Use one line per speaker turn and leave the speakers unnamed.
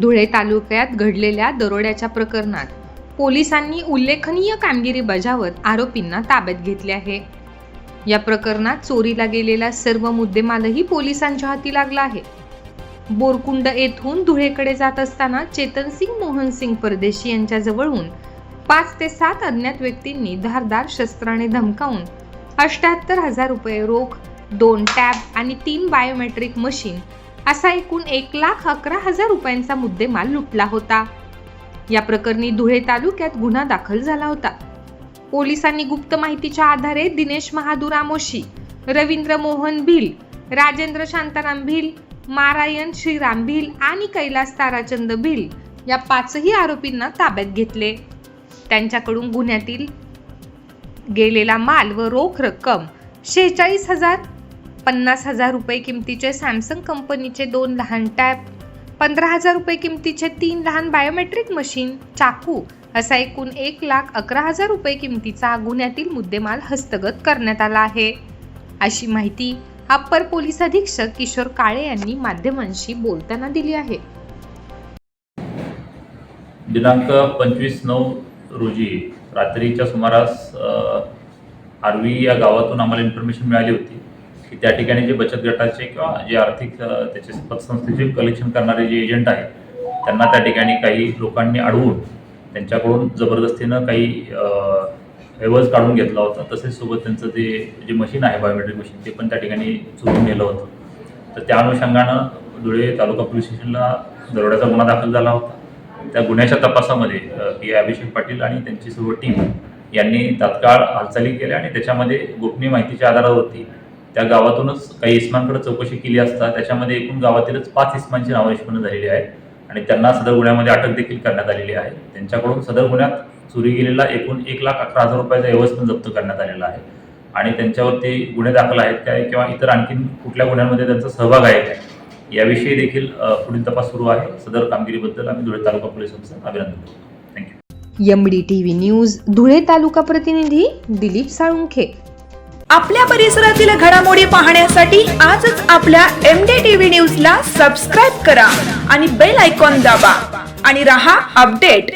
धुळे तालुक्यात घडलेल्या दरोड्याच्या प्रकरणात पोलिसांनी उल्लेखनीय कामगिरी बजावत आरोपींना ताब्यात घेतले आहे. या प्रकरणात चोरीला गेलेला सर्व मुद्देमालही पोलिसांच्या हाती लागला आहे. बोरकुंड येथून धुळेकडे जात असताना चेतन सिंग मोहन सिंग परदेशी यांच्या जवळून पाच ते सात अज्ञात व्यक्तींनी धारदार शस्त्राने धमकावून अष्ट्याहत्तर हजार रुपये रोख दोन टॅब आणि तीन बायोमेट्रिक मशीन असा एकूण एक लाख अकरा हजार रुपयांचा मुद्देमाल लुटला होता. या प्रकरणी धुळे तालुक्यात गुन्हा दाखल झाला होता. पोलिसांनी गुप्त माहितीच्या आधारे दिनेश महादूर आमोशी रवींद्र मोहन भिल राजेंद्र शांताराम भिल मारायण श्रीराम भिल आणि कैलास ताराचंद भिल या पाचही आरोपींना ताब्यात घेतले. त्यांच्याकडून गुन्ह्यातील गेलेला माल व रोख रक्कम शेहेचाळीस हजार पन्नास हजार रुपये किमतीचे सॅमसंग कंपनीचे दोन लहान टॅब पंधरा हजार रुपये किमतीचे तीन लहान बायोमेट्रिक मशीन चाकू असा एकूण एक लाख अकरा हजार रुपये किमतीचा गुन्ह्यातील मुद्देमाल हस्तगत करण्यात आला आहे. अशी माहिती अप्पर पोलीस अधीक्षक किशोर काळे यांनी माध्यमांशी बोलताना दिली आहे.
दिनांक पंचवीस नऊ रोजी रात्रीच्या सुमारास आरवी या गावातून आम्हाला इन्फॉर्मेशन मिळाली होती. की त्या ठिकाणी जे बचत गटाचे किंवा जे आर्थिक त्याचे पतसंस्थेचे कलेक्शन करणारे जे एजंट आहेत त्यांना त्या ठिकाणी काही लोकांनी अडवून त्यांच्याकडून जबरदस्तीनं काही ऐवज काढून घेतला होता. तसेच सोबत त्यांचं ते जे मशीन आहे बायोमेट्रिक मशीन ते पण त्या ठिकाणी चोरून नेलं होतं. तर त्या अनुषंगानं धुळे तालुका पोलीस स्टेशनला दरोड्याचा गुन्हा दाखल झाला होता. त्या गुन्ह्याच्या तपासामध्ये पी. अभिषेक पाटील आणि त्यांची सर्व टीम यांनी तात्काळ हालचाली केल्या आणि त्याच्यामध्ये गोपनीय माहितीच्या आधारावरती त्या गावातूनच काही इस्मांकडे चौकशी केली असता त्याच्यामध्ये एकूण गावातीलच पाच इस्मांची नावं निष्पन्न झालेली आहेत. आणि त्यांना सदर गुन्ह्यामध्ये अटक देखील करण्यात आलेली आहे. त्यांच्याकडून सदर गुन्ह्यात चोरी गेलेला एकूण एक लाख अकरा हजार रुपयाचा एवज पण जप्त करण्यात आलेला आहे. आणि त्यांच्यावरती गुन्हे दाखल आहेत काय किंवा इतर आणखीन कुठल्या गुन्ह्यांमध्ये त्यांचा सहभाग आहे काय याविषयी देखील पुढील तपास सुरू आहे. सदर कामगिरीबद्दल आम्ही धुळे तालुका पोलिसांचं अभिनंदन करतो. Thank you
M D T V news Dhule taluka प्रतिनिधी दिलीप साळुंखे.
आपल्या परिसरातील घडामोडी पाहण्यासाठी आजच आपल्या एम डी टी व्ही न्यूजला सबस्क्राईब करा आणि बेल आयकॉन दाबा. आणि रहा अपडेट